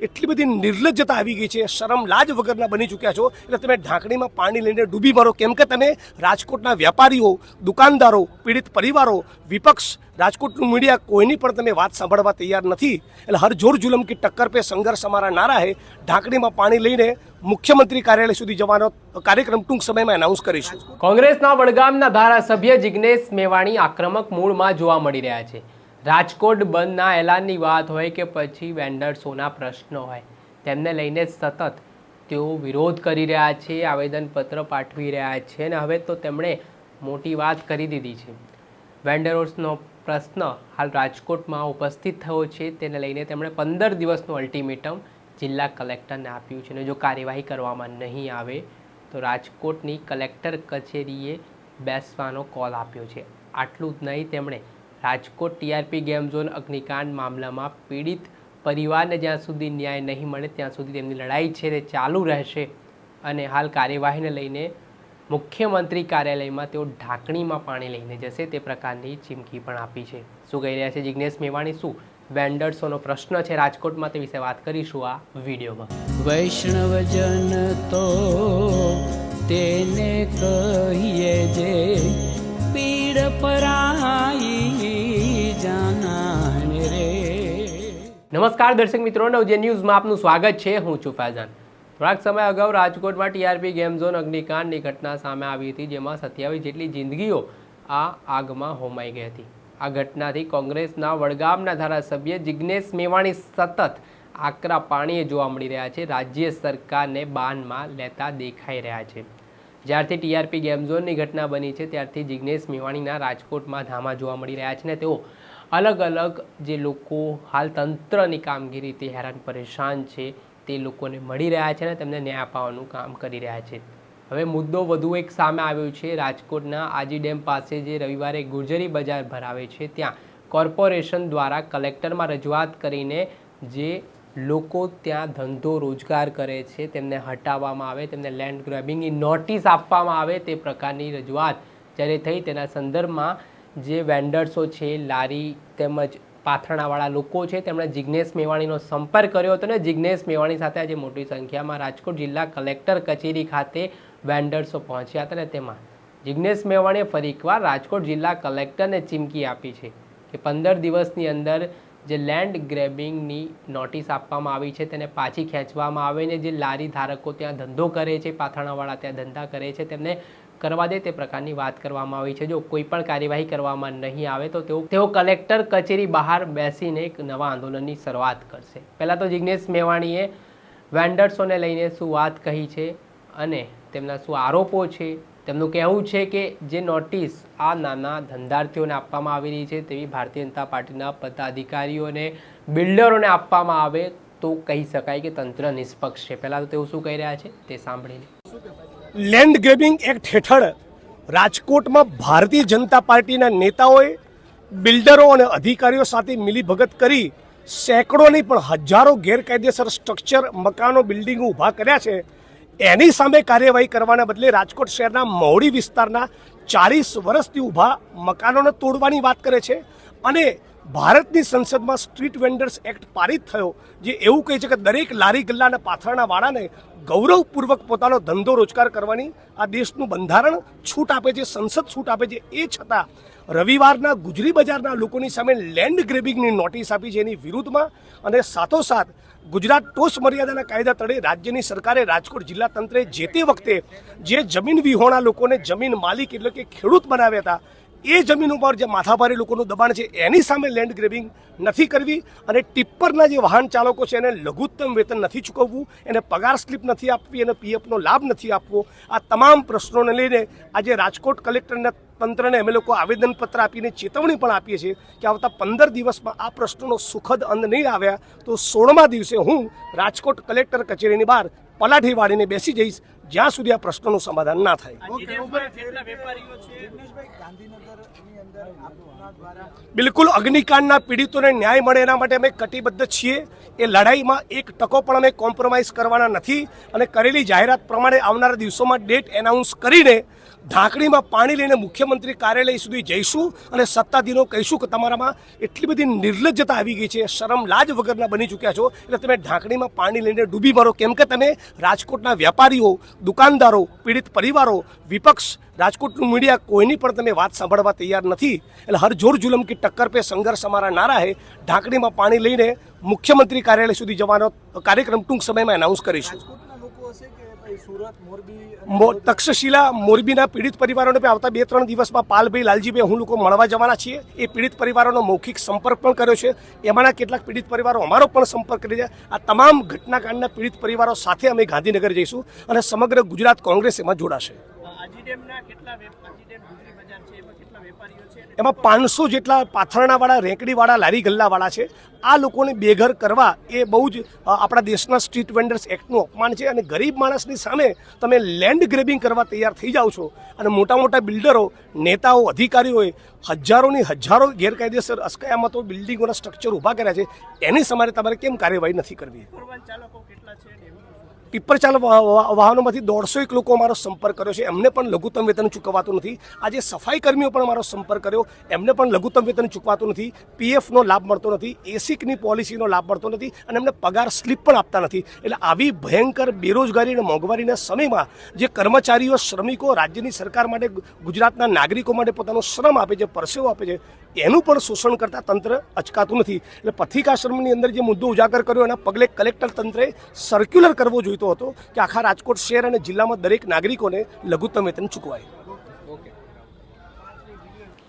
એટલી બધી નિર્લજ્જતા આવી ગઈ છે. શરમ લાજ વગરના બની ચૂક્યા છો. એટલે તમે ઢાંકણીમાં પાણી લઈને ડૂબી મારો. કેમ કે તમે રાજકોટના વેપારીઓ દુકાનદારો, પીડિત પરિવારો, વિપક્ષ, રાજકોટનું મીડિયા કોઈની પણ તમે વાત સાંભળવા તૈયાર નથી. એટલે હર જોર જુલમ કે ટક્કર પે સંઘર્ષ અમારા નારા હે. ઢાંકણીમાં પાણી લઈને મુખ્યમંત્રી કાર્યાલય સુધી જવાનો કાર્યક્રમ ટૂંક સમયમાં એનાઉન્સ કરીશું. કોંગ્રેસના વડગામના ધારાસભ્ય જિગ્નેશ મેવાણી આક્રમક મૂળમાં જોવા મળી રહ્યા છે. રાજકોટ બંધના એલાનની વાત હોય કે પછી વેન્ડર્સોના પ્રશ્નો હોય, તેમને લઈને સતત તેઓ વિરોધ કરી રહ્યા છે, આવેદનપત્ર પાઠવી રહ્યા છે અને હવે તો તેમણે મોટી વાત કરી દીધી છે. વેન્ડરોર્સનો પ્રશ્ન હાલ રાજકોટમાં ઉપસ્થિત થયો છે, તેને લઈને તેમણે પંદર દિવસનું અલ્ટિમેટમ જિલ્લા કલેક્ટરને આપ્યું છે અને જો કાર્યવાહી કરવામાં નહીં આવે, તો રાજકોટની કલેક્ટર કચેરીએ બેસવાનો કોલ આપ્યો છે. આટલું જ નહીં, તેમણે રાજકોટ ટીઆરપી ગેમ ઝોન અગ્નિકાંડ મામલામાં પીડિત પરિવારને જ્યાં સુધી ન્યાય નહીં મળે ત્યાં સુધી તેમની લડાઈ છે તે ચાલુ રહેશે અને હાલ કાર્યવાહીને લઈને મુખ્યમંત્રી કાર્યાલયમાં તેઓ ઢાંકણીમાં પાણી લઈને જશે તે પ્રકારની ચીમકી પણ આપી છે. શું કહી રહ્યા છે જિજ્ઞેશ મેવાણી? શું વેન્ડર્સોનો પ્રશ્ન છે રાજકોટમાં તે વિશે વાત કરીશું આ વિડીયોમાં. વૈષ્ણવજન તો તેને કહીએ જે પીડ પરાઈ નમસ્કાર દર્શક મિત્રો, નવજે ન્યૂઝમાં આપનું સ્વાગત છે. હું છું ફૈઝાન. થોડાક સમય અગાઉ રાજકોટમાં ટીઆરપી ગેમ ઝોન અગ્નિકાંડની ઘટના સામે આવી હતી, જેમાં સત્યાવીસ જેટલી જિંદગીઓ આ આગમાં હોમાઈ ગઈ હતી. આ ઘટનાથી કોંગ્રેસના વડગામના ધારાસભ્ય જિગ્નેશ મેવાણી સતત આકરા પાણીએ જોવા મળી રહ્યા છે. રાજ્ય સરકારને બાનમાં લેતા દેખાઈ રહ્યા છે. જ્યારથી ટીઆરપી ગેમ ઝોનની ઘટના બની છે, ત્યારથી જિગ્નેશ મેવાણીના રાજકોટમાં ધામા જોવા મળી રહ્યા છે ને તેઓ અલગ અલગ જે લોકો હાલ તંત્રની કામગીરીથી હેરાન પરેશાન છે, તે લોકોને મળી રહ્યા છે અને તેમને ન્યાય અપાવવાનું કામ કરી રહ્યા છે. હવે મુદ્દો વધુ એક સામે આવ્યો છે. રાજકોટના આજી ડેમ પાસે જે રવિવારે ગુર્જરી બજાર ભરાવે છે, ત્યાં કોર્પોરેશન દ્વારા કલેક્ટરમાં રજૂઆત કરીને જે લોકો ત્યાં ધંધો રોજગાર કરે છે, તેમને હટાવવામાં આવે, તેમને લેન્ડ ગ્રેબિંગની નોટિસ આપવામાં આવે તે પ્રકારની રજૂઆત જ્યારે થઈ, તેના સંદર્ભમાં જે વેન્ડર્સો છે, લારી તેમજ પાથરણાવાળા લોકો છે, તેમણે જિજ્ઞેશ મેવાણીનો સંપર્ક કર્યો હતો અને જિજ્ઞેશ મેવાણી સાથે આજે મોટી સંખ્યામાં રાજકોટ જિલ્લા કલેક્ટર કચેરી ખાતે વેન્ડર્સો પહોંચ્યા હતા અને તેમાં. જિજ્ઞેશ મેવાણીએ ફરી એકવાર રાજકોટ જિલ્લા કલેક્ટરને ચીમકી આપી છે કે પંદર દિવસની અંદર જે લેન્ડ ગ્રેબિંગની નોટિસ આપવામાં આવી છે, તેને પાછી ખેંચવામાં આવે ને જે લારી ધારકો ત્યાં ધંધો કરે છે, પાથરણાવાળા ત્યાં ધંધા કરે છે, તેમને કરવા દે તે પ્રકારની વાત કરવામાં આવી છે. જો કોઈ પણ કાર્યવાહી કરવામાં નહીં આવે તો તેઓ તેઓ કલેક્ટર કચેરી બહાર બેસીને એક નવા આંદોલનની શરૂઆત કરશે. પહેલાં તો જિજ્ઞેશ મેવાણીએ વેન્ડર્સોને લઈને શું વાત કહી છે અને તેમના શું આરોપો છે, તેમનું કહેવું છે કે જે નોટિસ આ નાના ધંધાર્થીઓને આપવામાં આવી રહી છે તેવી ભારતીય જનતા પાર્ટીના પદાધિકારીઓને, બિલ્ડરોને આપવામાં આવે તો કહી શકાય કે તંત્ર નિષ્પક્ષ છે. પહેલાં તો તેઓ શું કહી રહ્યા છે તે સાંભળીને. લેન્ડ ગ્રેબિંગ એક્ટ હેઠળ રાજકોટમાં ભારતીય જનતા પાર્ટીના નેતાઓએ બિલ્ડરો અને અધિકારીઓ સાથે મિલીભગત કરી સેંકડો નહીં પણ હજારો ગેરકાયદેસર સ્ટ્રક્ચર મકાનો, બિલ્ડિંગો ઊભા કર્યા છે. એની સામે કાર્યવાહી કરવાના બદલે રાજકોટ શહેરના મહુડી વિસ્તારના ચાલીસ વર્ષથી ઊભા મકાનોને તોડવાની વાત કરે છે. અને ભારતની સંસદમાં સ્ટ્રીટ વેન્ડર્સ એક્ટ પારિત થયો, જે એવું કહે છે કે દરેક લારી ગલ્લાના પાથરણા વાળાને ગૌરવપૂર્વક પોતાનો ધંધો રોજગાર કરવાની આ દેશનું બંધારણ છૂટ આપે છે, સંસદ છૂટ આપે છે. એ છતાં રવિવારના ગુજરી બજારના લોકોની સામે લેન્ડ ગ્રેબિંગની નોટિસ આપી છે એની વિરુદ્ધમાં અને સાથોસાથ ગુજરાત ટોસ મર્યાદાના કાયદા તળે રાજ્યની સરકારે રાજકોટ જિલ્લા તંત્રે જે તે વખતે જે જમીન વિહોણા લોકોને જમીન માલિક એટલે કે ખેડૂત બનાવ્યા હતા એ જમીન ઉપર જે માથાભારી લોકોનું દબાણ છે, એની સામે લેન્ડ ગ્રેબિંગ નથી કરવી અને ટિપ્પરના જે વાહન ચાલકો છે, એને લઘુત્તમ વેતન નથી ચૂકવવું, એને પગાર સ્લિપ નથી આપવી, એને પીએફનો લાભ નથી આપવો. આ તમામ પ્રશ્નોને લઈને આજે રાજકોટ કલેક્ટરના, તંત્રને અમે લોકો આવેદનપત્ર આપીને ચેતવણી પણ આપીએ છીએ કે આવતા પંદર દિવસમાં આ પ્રશ્નોનો સુખદ અંત નહીં આવ્યા, તો સોળમા દિવસે હું રાજકોટ કલેક્ટર કચેરીની બહાર પલાઠી વાળીને બેસી જઈશ. જ્યાં સુધી આ પ્રશ્નોનું સમાધાન ના થાય. બિલકુલ અગ્નિકાંડના પીડિતોને ન્યાય મળે એના માટે અમે કટિબદ્ધ છીએ. એ લડાઈમાં એક ટકો પણ અમે કોમ્પ્રોમાઇઝ કરવાના નથી અને કરેલી જાહેરાત પ્રમાણે આવનારા દિવસોમાં ડેટ એનાઉન્સ કરીને ઢાંકણીમાં પાણી લઈને મુખ્યમંત્રી કાર્યાલય સુધી જઈશું અને સત્તાધીનો કહીશું કે તમારામાં એટલી બધી નિર્લજ્જતા આવી ગઈ છે શરમ લાજ વગરના બની ચૂક્યા છો, એટલે તમે ઢાંકણીમાં પાણી લઈને ડૂબી મારો. કેમ કે તમે રાજકોટના વેપારીઓ દુકાનદારો, પીડિત પરિવારો, વિપક્ષ, રાજકોટનું મીડિયા કોઈની પણ તમે વાત સાંભળવા તૈયાર નથી. એટલે હર જોર જુલમ કે ટક્કર પે સંઘર્ષ અમારા નારા હે. ઢાંકણીમાં પાણી લઈને મુખ્યમંત્રી કાર્યાલય સુધી જવાનો કાર્યક્રમ ટૂંક સમયમાં એનાઉન્સ કરીશું. તક્ષશિલા મોરબીના પીડિત પરિવારોને આવતા બે ત્રણ દિવસમાં પાલભાઈ લાલજીભાઈ હું લોકો મળવા જવાના છીએ. એ પીડિત પરિવારોનો મૌખિક સંપર્ક પણ કર્યો છે. એમાંના કેટલાક પીડિત પરિવારો અમારો પણ સંપર્ક કરી છે. આ તમામ ઘટનાકાંડના પીડિત પરિવારો સાથે અમે ગાંધીનગર જઈશું અને સમગ્ર ગુજરાત કોંગ્રેસ એમાં જોડાશે. એમાં પાંચસો જેટલા પાથરણાવાળા, રેંકડીવાળા, લારી ગલ્લાવાળા છે. આ લોકોને બેઘર કરવા એ બહુ જ આપણા દેશના સ્ટ્રીટ વેન્ડર્સ એક્ટનું અપમાન છે અને ગરીબ માણસની સામે તમે લેન્ડ ગ્રેબિંગ કરવા તૈયાર થઈ જાઓ છો. અને મોટા મોટા બિલ્ડરો, નેતાઓ, અધિકારીઓએ હજારોની હજારો ગેરકાયદેસર અસ્કયામતો, બિલ્ડિંગોના સ્ટ્રક્ચર ઊભા કર્યા છે. એની સમારે તમારે કેમ કાર્યવાહી નથી કરવી? પરવાન ચાલકો કેટલા છે ને એમનું શું? ટિપ્પર ચાલ વા- વા- વાહનોમાંથી દોઢસો એક લોકો અમારો સંપર્ક કર્યો છે. એમને પણ લઘુત્તમ વેતન ચૂકવાતું નથી. આજે સફાઈ કર્મીઓ પણ અમારો સંપર્ક કર્યો. એમને પણ લઘુત્તમ વેતન ચૂકવાતું નથી. પીએફનો લાભ મળતો નથી. એસિકની પોલિસીનો લાભ મળતો નથી. અને એમને પગાર સ્લીપ પણ આપતા નથી. એટલે આવી ભયંકર બેરોજગારી અને મોંઘવારીના સમયમાં જે કર્મચારીઓ, શ્રમિકો રાજ્યની સરકાર માટે, ગુજરાતના નાગરિકો માટે પોતાનો શ્રમ આપે છે, પરસેવો આપે છે એનું પણ શોષણ કરતા તંત્ર અચકાતું નથી. એટલે પથિકાશ્રમની અંદર જે મુદ્દો ઉજાગર કર્યો, એના પગલે કલેક્ટર તંત્રે સર્ક્યુલર કરવો જોઈતો હતો કે આખા રાજકોટ શહેર અને જિલ્લામાં દરેક નાગરિકોને લઘુત્તમ વેતન ચૂકવાય.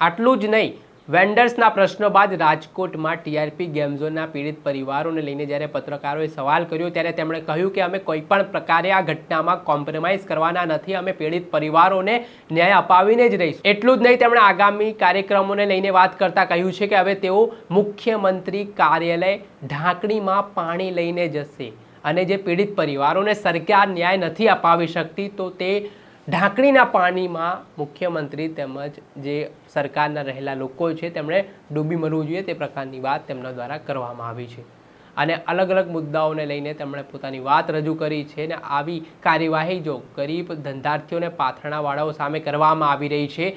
આટલું જ નહીં વેન્ડર્સના પ્રશ્નો બાદ રાજકોટમાં ટીઆરપી ગેમ ઝોનના પીડિત પરિવારોને લઈને જ્યારે પત્રકારોએ સવાલ કર્યો ત્યારે તેમણે કહ્યું કે અમે કોઈ પણ પ્રકારે આ ઘટનામાં કોમ્પ્રોમાઇઝ કરવાના નથી, અમે પીડિત પરિવારોને ન્યાય અપાવીને જ રહીશું. એટલું જ નહીં, તેમણે આગામી કાર્યક્રમોને લઈને વાત કરતા કહ્યું છે કે હવે તેઓ મુખ્યમંત્રી કાર્યાલય ઢાંકણીમાં પાણી લઈને જશે અને જે પીડિત પરિવારોને સરકાર ન્યાય નથી અપાવી શકતી, તો તે ઢાંકણીના પાણીમાં મુખ્યમંત્રી તેમજ જે સરકારના રહેલા લોકો છે, તેમણે ડૂબી મરવું જોઈએ તે પ્રકારની વાત તેમના દ્વારા કરવામાં આવી છે. અને અલગ અલગ મુદ્દાઓને લઈને તેમણે પોતાની વાત રજૂ કરી છે અને આવી કાર્યવાહી જો ગરીબ ધંધાર્થીઓને પાથરણાવાળાઓ સામે કરવામાં આવી રહી છે,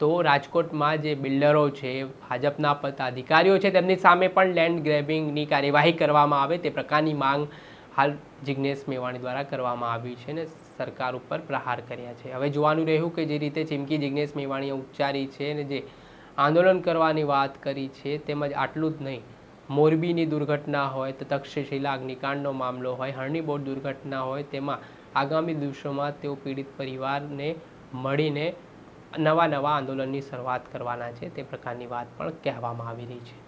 તો રાજકોટમાં જે બિલ્ડરો છે, ભાજપના પદાધિકારીઓ છે, તેમની સામે પણ લેન્ડ ગ્રેબિંગની કાર્યવાહી કરવામાં આવે તે પ્રકારની માંગ હાલ જિજ્ઞેશ મેવાણી દ્વારા કરવામાં આવી છે અને સરકાર ઉપર પ્રહાર કર્યા છે. હવે જોવાનું રહ્યું કે જે રીતે ચીમકી જિજ્ઞેશ મેવાણીએ ઉચ્ચારી છે અને જે આંદોલન કરવાની વાત કરી છે તેમજ આટલું જ નહીં. મોરબીની દુર્ઘટના હોય તો તક્ષશિલા અગ્નિકાંડનો મામલો હોય હરણીબોટ દુર્ઘટના હોય, તેમાં આગામી દિવસોમાં તેઓ પીડિત પરિવારને મળીને નવા નવા આંદોલનની શરૂઆત કરવાના છે તે પ્રકારની વાત પણ કહેવામાં આવી રહી છે.